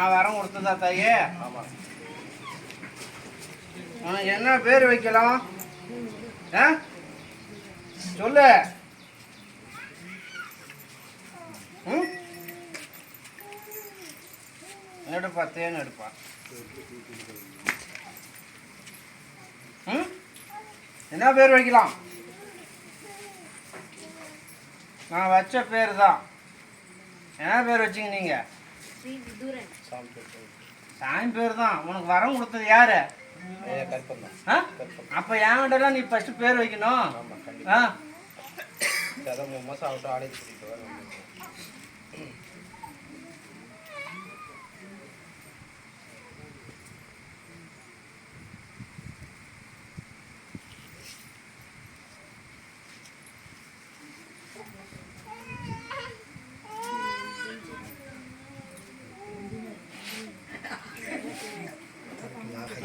நான் வரம் கொடுத்ததா தாயே என்ன பேர் வைக்கலாம்? ஆ? சொல்லு. ம்? எடுப்பா தேன் எடுப்பா. ம்? என்ன பேர் வைக்கலாம்? நான் வச்ச பேர் தான். என்ன பேர் வச்சிங்க நீங்கள் சாமி பேர் சாமி பேர் தான். உனக்கு வரம் கொடுத்தது யாரு? அப்போ என்கிட்டலாம் நீ ஃபஸ்ட்டு பேர் வைக்கணும். ஆமா கண்டிப்பா. மூணு மாசம் ஆகட்டும் ஆலயம் கூட்டிட்டு வரேன்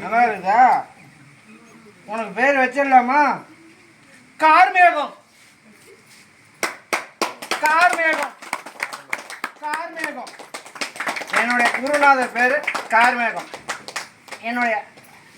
நல்லா இருக்குதா உனக்கு பேர் வச்சிடலாமா கார்மேகம் கார்மேகம் கார்மேகம் என்னுடைய குருநாதர் பேர் கார்மேகம் என்னுடைய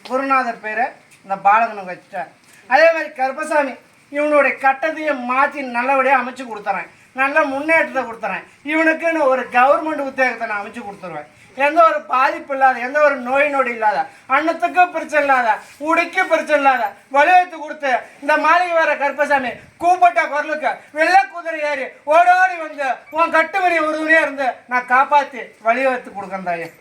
குருநாதர் பேரை இந்த பாலகனுக்கு வச்சுட்டேன் அதே மாதிரி கருப்பசாமி இவனுடைய கட்டத்தையும் மாற்றி நல்லபடியாக அமைச்சு கொடுத்துறேன். நல்ல முன்னேற்றத்தை கொடுத்துறேன். இவனுக்குன்னு ஒரு கவர்மெண்ட் உத்தியோகத்தை நான் அமைச்சு கொடுத்துருவேன். எந்த ஒரு பாதிப்பு இல்லாத எந்த ஒரு நோய் நொடி இல்லாத அன்னத்துக்கும் பிரச்சனை இல்லாத உடைக்கு பிரச்சனை இல்லாத வலியுறுத்தி கொடுத்து இந்த மாளிகை வர கருப்பசாமி கூப்பிட்ட குரலுக்கு வெள்ளை குதிரை ஏறி ஓடோடி வந்து உன் கட்டுமணி உறுதுணையாக இருந்து நான் காப்பாற்றி வழிவகுத்து கொடுக்கறேன்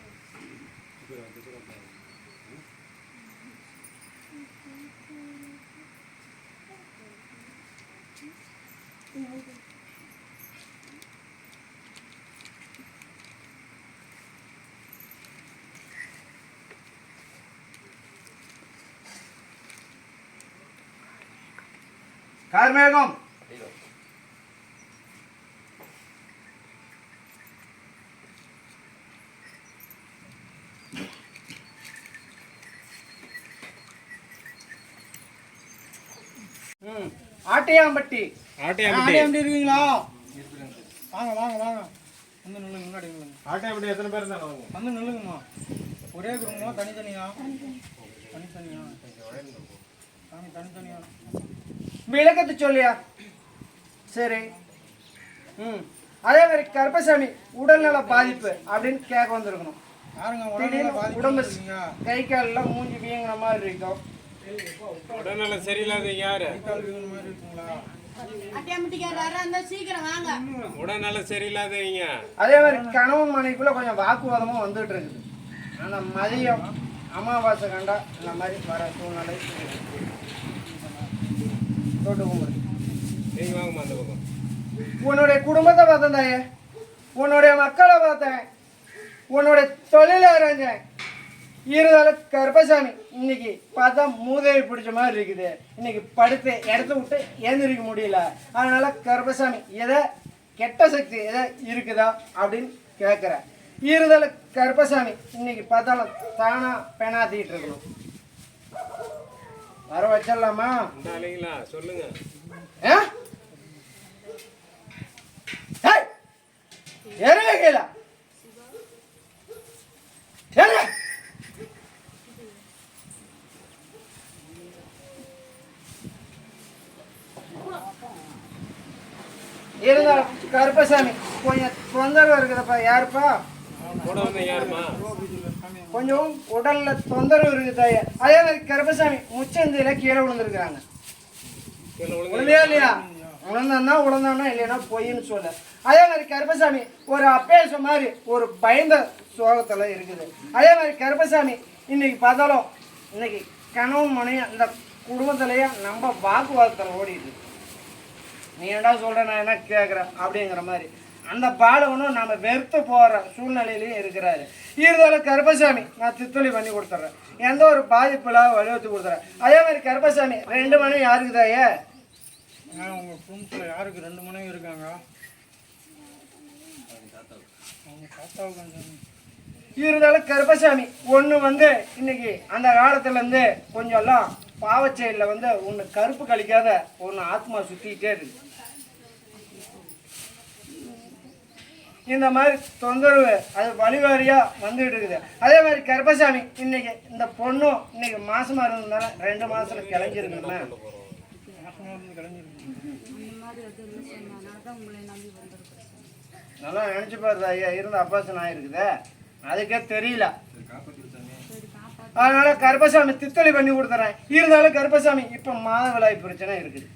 கார்மேகம். ஆட்டையாம்பட்டி. ஆட்டையாம்பட்டி. ஆட்டையாம்பட்டி இருக்கீங்களா? வாங்க வாங்க வாங்க. வந்து நில்லுங்க முன்னாடி நில்லுங்க. ஆட்டையாம்பட்டி எத்தனை பேர் இருந்தாங்க வந்து நில்லுங்கம்மா. ஒரே குடும்பமா தனித்தனியா? தனித்தனியா. சாமி தனித்தனியா. விளக்கத்தை சொல்லியா? சரி. ம். அதே மாதிரி கருப்பசாமி உடல்நல பாதிப்பு அப்படின்னு கேட்க வந்திருக்கணும். உடம்பு கை கால்லாம் மூஞ்சி வீங்கின மாதிரி இருக்கும் உடல்நலம் சரியில்லாத யாரு? உடல்நலம் சரியில்லாதவங்க. அதே மாதிரி கணவன் மனைவிக்குள்ள கொஞ்சம் வாக்குவாதமும் வந்துட்டு இருக்குது. அந்த மதியம் அமாவாசை கண்டா இந்த மாதிரி வர சூழ்நிலை உன்னுடைய குடும்பத்தை பார்த்தேன் தாயே உன்னுடைய மக்களை பார்த்தேன் உன்னுடைய தொழிலை அறிஞ்சேன் இருதால கருப்பசாமி. இன்னைக்கு பார்த்தா மூதேவி பிடிச்ச மாதிரி இருக்குது. இன்னைக்கு படுத்து இடத்த விட்டு எழுந்திரிக்க முடியல. அதனால கருப்பசாமி எதை கெட்ட சக்தி எதை இருக்குதா அப்படின்னு கேட்குறேன். இருதல கருப்பசாமி இன்னைக்கு பார்த்தாலும் தானா பெணாத்திட்டு இருக்கணும். வர வச்சிடலாமா இந்த ஆளுங்களா சொல்லுங்க ஆ? ஏய்! இறங்க கீழே. இறங்க. இருந்தாலும் கருப்பசாமி கொஞ்சம் தொந்தரவு இருக்குதுப்பா யாருப்பா கூட வந்த யாருமா கொஞ்சம் உடல்ல தொந்தரவு இருக்குது. தாயே. அதே மாதிரி கருப்பசாமி முச்சந்தியில கீழே விழுந்திருக்கிறாங்க. உழுந்தியா இல்லையா? உழந்தான்னா உழந்தான்னா இல்லைன்னா பொய்ன்னு சொல்ல. அதே மாதிரி கருப்பசாமி ஒரு அப்பேச மாதிரி ஒரு பயந்த சோகத்துல இருக்குது. அதே மாதிரி கருப்பசாமி இன்னைக்கு பார்த்தாலும் இன்னைக்கு கணவன் மனைவி அந்த குடும்பத்திலேயே நம்ம வாக்குவாதத்தில் ஓடிட்டு இருக்கு. நீ என்னடா சொல்ற நான் என்ன கேட்குறேன் அப்படிங்கிற மாதிரி. அந்த பாலகனும் நம்ம வெறுத்து போகிற சூழ்நிலையிலையும் இருக்கிறாரு. இருந்தாலும் கருப்பசாமி நான் தித்தொலி பண்ணி கொடுத்துட்றேன் எந்த ஒரு பாதிப்பு இல்லாத வலியுறுத்தி கொடுத்துறேன். அதே மாதிரி கருப்பசாமி ரெண்டு மணி யாருக்குதாயே உங்கள் குடும்பத்தில் யாருக்கு ரெண்டு மனைவி இருக்காங்க? இருந்தாலும் கருப்பசாமி ஒன்று வந்து இன்னைக்கு அந்த காலத்துலேருந்து கொஞ்சம் எல்லாம் பாவச்செயலில் வந்து ஒன்று கருப்பு கழிக்காத ஒன்று ஆத்மா சுற்றிக்கிட்டே இருக்கு இந்த மாதிரி தொந்தரவு அது வழிவாரியாக வந்துகிட்டு இருக்குது. அதே மாதிரி கர்ப்பசாமி இன்னைக்கு இந்த பொண்ணும் இன்னைக்கு மாசமா இருந்ததுனால ரெண்டு மாசத்துல கிளஞ்சிருக்குமே நல்லா நினச்சி பாருதா ஐயா இருந்த அப்பாசன் ஆயிருக்குதே. அதுக்கே தெரியல. அதனால கர்பசாமி தித்தளி பண்ணி கொடுத்துறேன். இருந்தாலும் கருப்பசாமி இப்போ மாதவிளாய் பிரச்சனை இருக்குது.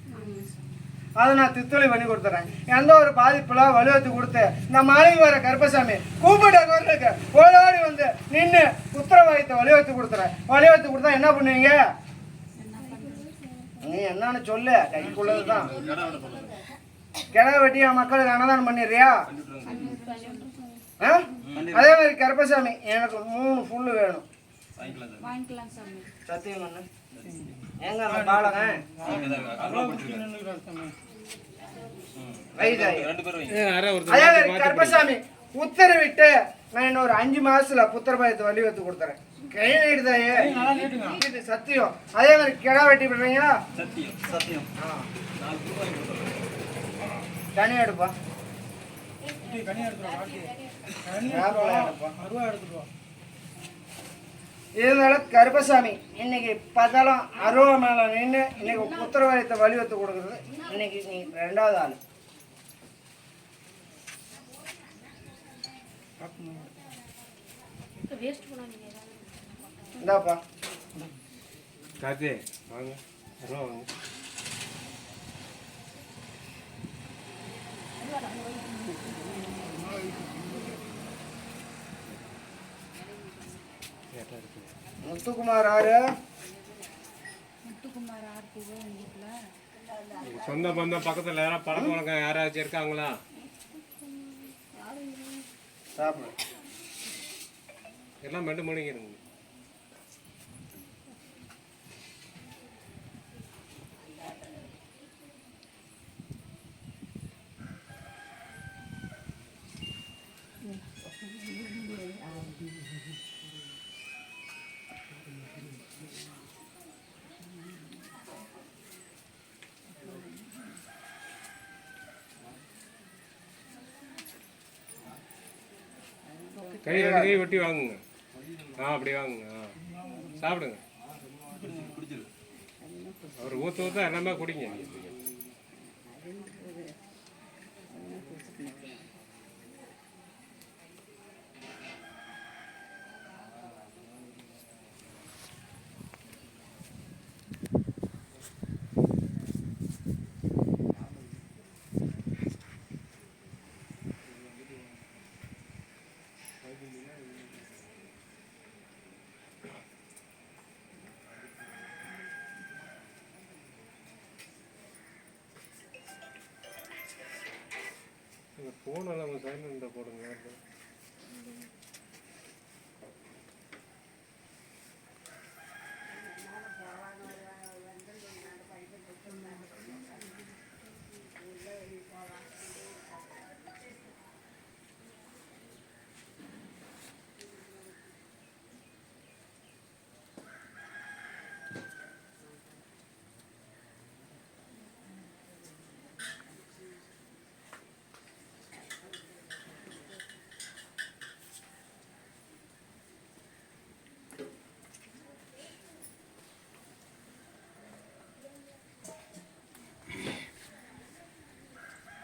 அதை நான் தித்தளி பண்ணி கொடுத்துறேன். எந்த ஒரு பாதிப்புலாம் வலுவத்து கொடுத்து இந்த மாளிகை வர கருப்பசாமி கூப்பிட்ட குரலுக்கு ஓடாடி வந்து நின்று உத்தரவாயத்தை வலியுறுத்தி கொடுத்துறேன். வலியுறுத்தி கொடுத்தா என்ன பண்ணுவீங்க? நீ என்னன்னு சொல்லு. கைக்குள்ளது தான் கிடா வெட்டி என் மக்களுக்கு அன்னதானம் பண்ணிடுறியா? ஆ? அதே மாதிரி கருப்பசாமி எனக்கு மூணு புல்லு வேணும். சத்தியம் பண்ணு. எங்க அந்த பாலகன் கருப்பசாமி உத்தரவிட்டு நான் இன்னும் ஒரு அஞ்சு மாசத்துல புத்திரபாயத்தை வழி வைத்து கொடுத்துறேன். கை நீடுதாயே இது சத்தியம். அதே மாதிரி கிடா வெட்டி பண்றீங்களா சத்தியம் சத்தியம். ஆ. தனி எடுப்பா. வேப்பிலை எடுப்பா. இருந்தாலும் கருப்பசாமி இன்னைக்கு பதலம் அருவா நின்று இன்னைக்கு உத்தரவாதத்தை வலியுறுத்தி கொடுக்குறது இன்னைக்கு நீ ரெண்டாவது ஆள். இந்தாப்பா. வாங்க. வாங்க. முத்துக்குமார் ஆறு முத்துக்குமார் உங்க சொந்த பந்தம் பக்கத்துல யாராவது பழக்க வழக்கம் யாராச்சும் இருக்காங்களா? சாப்பிடு. எல்லாம் ரெண்டு மணிக்கு கை ரெண்டு கை வெட்டி வாங்குங்க. ஆ அப்படி வாங்குங்க. ஆ. சாப்பிடுங்க. அவர் ஊற்ற ஊற்ற எல்லாமே குடிங்க. ஃபோன் அளவு சைலண்டில் போடுங்க.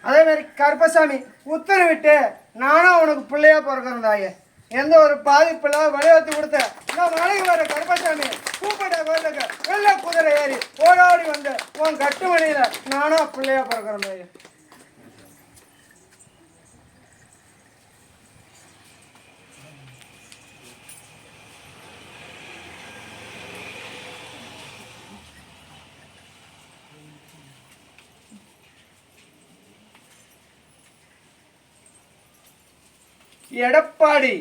அதே மாதிரி கருப்பசாமி உத்தரவிட்டு நானும் உனக்கு பிள்ளையா பிறக்கிறேன் தாயே. எந்த ஒரு பாதிப்பில் வழிவகுத்து கொடுத்த நான் மலைக்கு வர கருப்பசாமி கூப்பிட்ட கோயிலுக்கு வெள்ள குதிரை ஏறி ஓடாடி வந்து உன் கட்டுமணியில் நானும் பிள்ளையா பிறக்கிறேன் தாயே. எடப்பாடி